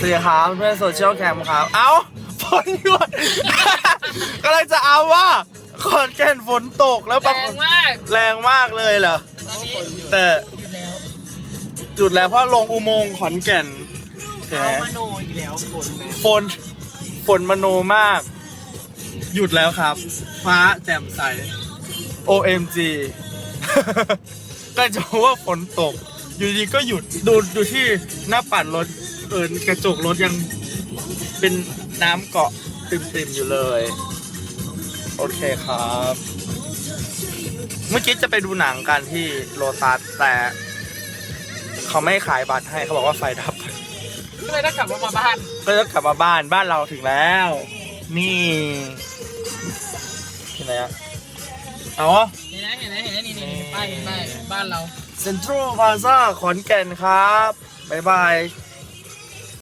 สวัสดีครับเพื่อนโซเชียลแคมครับ เอ้าฝนหยุด กำลังจะเอาว่าขอนแก่นฝนตกแล้วแรปรากฏงมากแรงมากเลยเหรอ ตอนนี้แต่หยุดแล้วจุดแล้วเพราะลงอุโมงค์ขอนแก่นแหมเอามโนอีกแล้วฝนแม่ฝนฝนมโนมาก หยุดแล้วครับ ฟ้าแจ่มใส OMG ก็จะว่าฝนตก อยู่ดีก็หยุดดูดูที่หน้าปัดรถ เอินกระจกรถยังเป็นน้ำเกาะติ่มๆอยู่เลย โอเคครับ เมื่อกี้จะไปดูหนังกันที่โลตัสแต่ เขาไม่ขายบัตรให้เขาบอกว่าไฟดับ ก็เลยต้องกลับรถมาบ้าน ก็จะกลับมาบ้านบ้านเราถึงแล้ว นี่ที่ไหนอะเอา เห็นไหมเห็นไหมเห็นไหมนี่นี่นี่ป้ายเห็นป้ายบ้านเรา เซ็นทรัลพาซาขอนแก่นครับ บ๊ายบาย